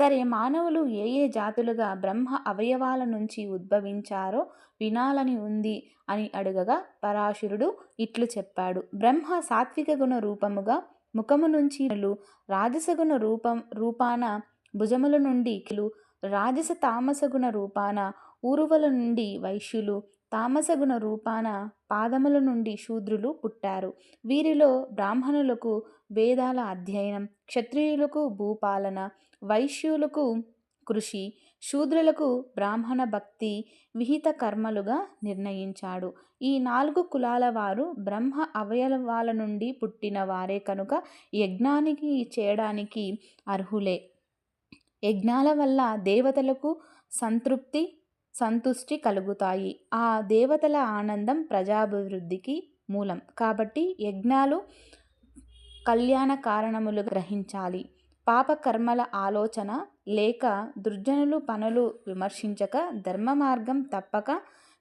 సరే మానవులు ఏ ఏ జాతులుగా బ్రహ్మ అవయవాల నుంచి ఉద్భవించారో వినాలని ఉంది అని అడుగగా పరాశురుడు ఇట్లు చెప్పాడు. బ్రహ్మ సాత్విక గుణ రూపముగా ముఖము నుంచి రాజసగుణ రూపం రూపాన భుజముల నుండి కిలు రాజస తామసగుణ రూపాన ఊరువల నుండి వైశ్యులు తామసగుణ రూపాన పాదముల నుండి శూద్రులు పుట్టారు. వీరిలో బ్రాహ్మణులకు వేదాల అధ్యయనం క్షత్రియులకు భూపాలన వైశ్యులకు కృషి శూద్రులకు బ్రాహ్మణ భక్తి విహిత కర్మలుగా నిర్ణయించాడు. ఈ నాలుగు కులాల వారు బ్రహ్మ అవయవాల నుండి పుట్టిన వారే కనుక యజ్ఞానికి చేయడానికి అర్హులే. యజ్ఞాల వల్ల దేవతలకు సంతృప్తి సంతుష్టి కలుగుతాయి. ఆ దేవతల ఆనందం ప్రజాభివృద్ధికి మూలం. కాబట్టి యజ్ఞాలు కళ్యాణ కారణములు గ్రహించాలి. పాపకర్మల ఆలోచన లేక దుర్జనులు పనులు విమర్శించక ధర్మ మార్గం తప్పక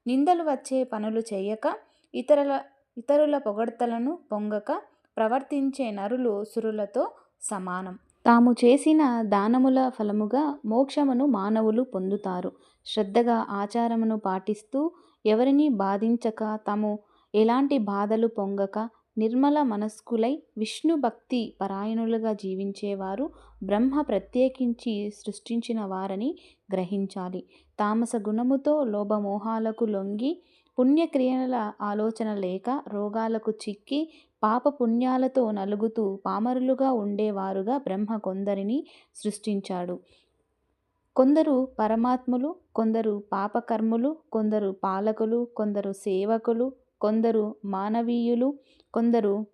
నిందలు వచ్చే పనులు చేయక ఇతరుల ఇతరుల పొగడ్తలను పొంగక ప్రవర్తించే నరులు సురులతో సమానం. తాము చేసిన దానముల ఫలముగా మోక్షమును మానవులు పొందుతారు. శ్రద్ధగా ఆచారమును పాటిస్తూ ఎవరిని బాధించక తాము ఎలాంటి బాధలు పొంగక నిర్మల మనస్కులై విష్ణు భక్తి పరాయణులుగా జీవించేవారు బ్రహ్మ ప్రత్యేకించి సృష్టించిన వారని గ్రహించాలి. తామస గుణముతో లోభమోహాలకు లొంగి పుణ్యక్రియల ఆలోచన లేక రోగాలకు చిక్కి పాప పుణ్యాలతో నలుగుతూ పామరులుగా ఉండేవారుగా బ్రహ్మ కొందరిని సృష్టించాడు. కొందరు పరమాత్ములు కొందరు పాపకర్ములు కొందరు పాలకులు కొందరు సేవకులు కొందరు మానవీయులు కొందరు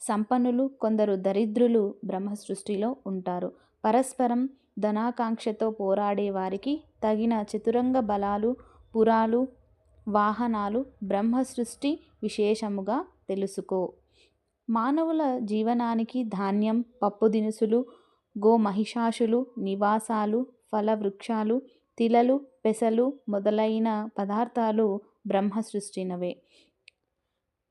సంపన్నులు కొందరు దరిద్రులు బ్రహ్మ సృష్టిలో ఉంటారు. పరస్పరం ధనాకాంక్షతో పోరాడే వారికి తగిన చతురంగ బలాలు పురాలు వాహనాలు బ్రహ్మ సృష్టి విశేషముగా తెలుసుకో. మానవుల జీవనానికి ధాన్యం పప్పు దినుసులు గోమహిషాసులు నివాసాలు ఫలవృక్షాలు తిలలు పెసలు మొదలైన పదార్థాలు బ్రహ్మ సృష్టినవే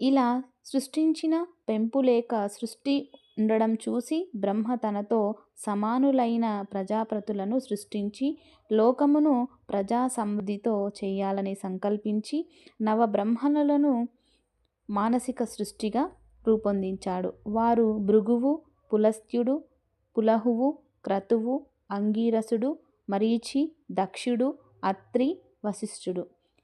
ఇలా సృష్టించిన పెంపు లేక సృష్టి ఉండడం చూసి బ్రహ్మ తనతో సమానులైన ప్రజాప్రతులను సృష్టించి లోకమును ప్రజా సమృద్ధితో చేయాలని సంకల్పించి నవబ్రహ్మణులను మానసిక సృష్టిగా రూపొందించాడు. వారు భృగువు పులస్త్యుడు పులహువు క్రతువు అంగీరసుడు మరీచి దక్షుడు అత్రి వశిష్ఠుడు.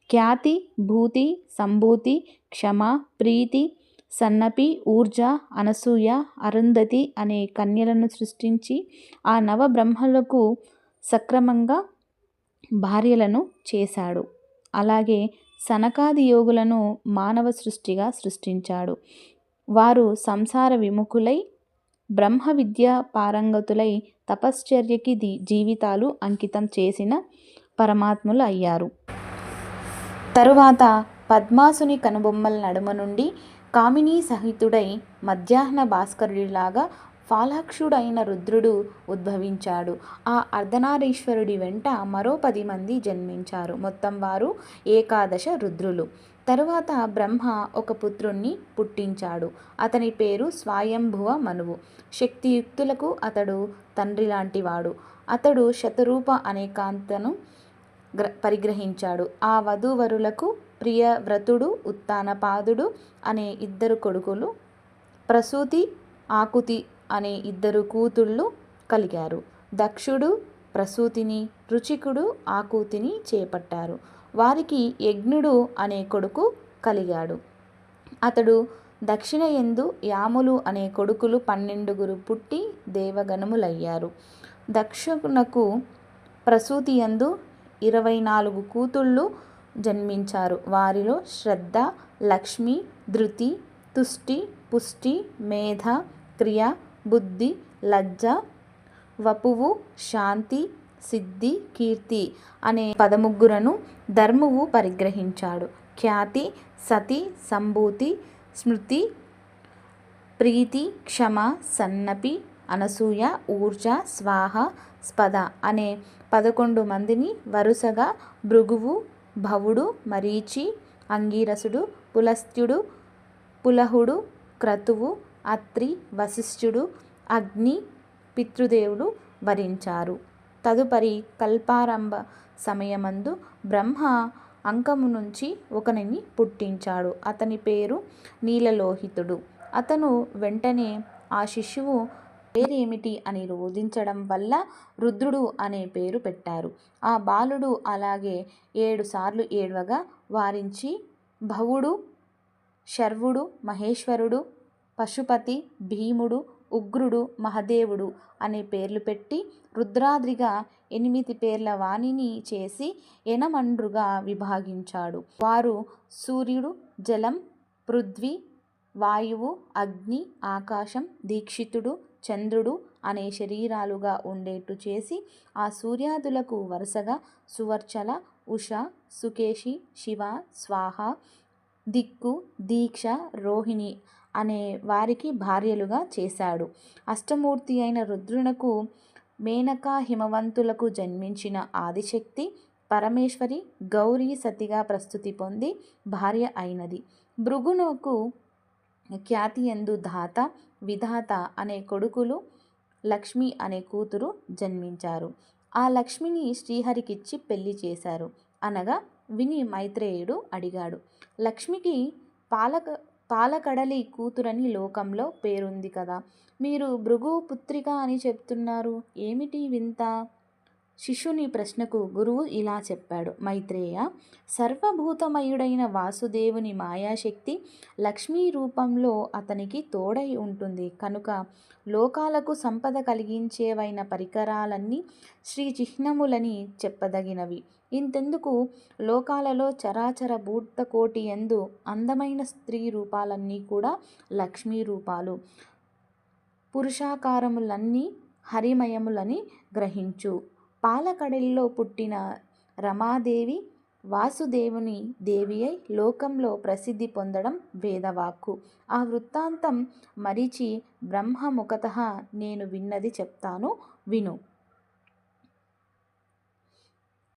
ఖ్యాతి భూతి సంభూతి క్షమ ప్రీతి సన్నపి ఊర్జ అనసూయ అరుంధతి అనే కన్యలను సృష్టించి ఆ నవబ్రహ్మలకు సక్రమంగా భార్యలను చేశాడు. అలాగే సనకాది యోగులను మానవ సృష్టిగా సృష్టించాడు. వారు సంసార విముఖులై బ్రహ్మ విద్య పారంగతులై తపశ్చర్యకి ది జీవితాలు అంకితం చేసిన పరమాత్ములు అయ్యారు. తరువాత పద్మాసుని కనుబొమ్మల నడుమ నుండి కామినీ సహితుడై మధ్యాహ్న భాస్కరుడిలాగా ఫాలాక్షుడైన రుద్రుడు ఉద్భవించాడు. ఆ అర్ధనారీశ్వరుడి వెంట మరో పది మంది జన్మించారు. మొత్తం వారు ఏకాదశ రుద్రులు. తరువాత బ్రహ్మ ఒక పుత్రుణ్ణి పుట్టించాడు. అతని పేరు స్వయంభువ మనువు. శక్తియుక్తులకు అతడు తండ్రి లాంటివాడు అతడు శతరూప అనే కాంతను గ్ర పరిగ్రహించాడు. ఆ వధూవరులకు ప్రియవ్రతుడు ఉత్తానపాదుడు అనే ఇద్దరు కొడుకులు ప్రసూతి ఆకుతి అనే ఇద్దరు కూతుళ్ళు కలిగారు. దక్షుడు ప్రసూతిని రుచికుడు ఆకూతిని చేపట్టారు. వారికి యజ్ఞుడు అనే కొడుకు కలిగాడు. అతడు దక్షిణ ఎందు యాములు అనే కొడుకులు పన్నెండుగురు పుట్టి దేవగణములయ్యారు. దక్షునకు ప్రసూతి యందు ఇరవై నాలుగు కూతుళ్ళు జన్మించారు. వారిలో శ్రద్ధ లక్ష్మి ధృతి తుష్టి పుష్టి మేధ క్రియ బుద్ధి లజ్జ వపువు శాంతి సిద్ధి కీర్తి అనే పదముగ్గురను ధర్మువు పరిగ్రహించాడు. ఖ్యాతి సతి సంభూతి స్మృతి ప్రీతి క్షమ సన్నపి అనసూయ ఊర్జ స్వాహ స్పద అనే పదకొండు మందిని వరుసగా భృగువు భవుడు మరీచి అంగీరసుడు పులస్త్యుడు పులహుడు క్రతువు అత్రి వశిష్ఠుడు అగ్ని పితృదేవుడు వరించారు. తదుపరి కల్పారంభ సమయమందు బ్రహ్మ అంకము నుంచి ఒకనిని పుట్టించాడు. అతని పేరు నీలలోహితుడు. అతను వెంటనే ఆ శిశువు పేరేమిటి అని రోధించడం వల్ల రుద్రుడు అనే పేరు పెట్టారు. ఆ బాలుడు అలాగే ఏడు సార్లు ఏడవగా వారించి భవుడు శర్వుడు మహేశ్వరుడు పశుపతి భీముడు ఉగ్రుడు మహదేవుడు అనే పేర్లు పెట్టి రుద్రాద్రిగా ఎనిమిది పేర్ల వాణిని చేసి ఎనమండ్రుగా విభాగించాడు. వారు సూర్యుడు జలం పృథ్వీ వాయువు అగ్ని ఆకాశం దీక్షితుడు చంద్రుడు అనే శరీరాలుగా ఉండేట్టు చేసి ఆ సూర్యాదులకు వరుసగా సువర్చల ఉష సుకేషి శివ స్వాహ దిక్కు దీక్ష రోహిణి అనే వారికి భార్యలుగా చేశాడు. అష్టమూర్తి అయిన రుద్రునకు మేనకా హిమవంతులకు జన్మించిన ఆదిశక్తి పరమేశ్వరి గౌరీ సతిగా ప్రస్తుతి పొంది భార్య అయినది. భృగునకు ఖ్యాతి ఎందు ధాత విధాత అనే కొడుకులు లక్ష్మి అనే కూతురు జన్మించారు. ఆ లక్ష్మిని శ్రీహరికిచ్చి పెళ్ళి చేశారు. అనగా విని మైత్రేయుడు అడిగాడు లక్ష్మికి పాలక పాలకడలి కూతురని లోకంలో పేరుంది కదా మీరు భృగు పుత్రిక అని చెప్తున్నారు ఏమిటి వింత? శిష్యుని ప్రశ్నకు గురువు ఇలా చెప్పాడు. మైత్రేయ సర్వభూతమయుడైన వాసుదేవుని మాయాశక్తి లక్ష్మీ రూపంలో అతనికి తోడై ఉంటుంది. కనుక లోకాలకు సంపద కలిగించేవైన పరికరాలన్నీ శ్రీ చిహ్నములని చెప్పదగినవి. ఇంతెందుకు? లోకాలలో చరాచర భూతకోటి ఎందు అందమైన స్త్రీ రూపాలన్నీ కూడా లక్ష్మీ రూపాలు. పురుషాకారములన్నీ హరిమయములని గ్రహించు. పాలకడలిలో పుట్టిన రమాదేవి వాసుదేవుని దేవి అయి లోకంలో ప్రసిద్ధి పొందడం వేదవాక్కు. ఆ వృత్తాంతం మరిచి బ్రహ్మముఖత నేను విన్నది చెప్తాను. విను.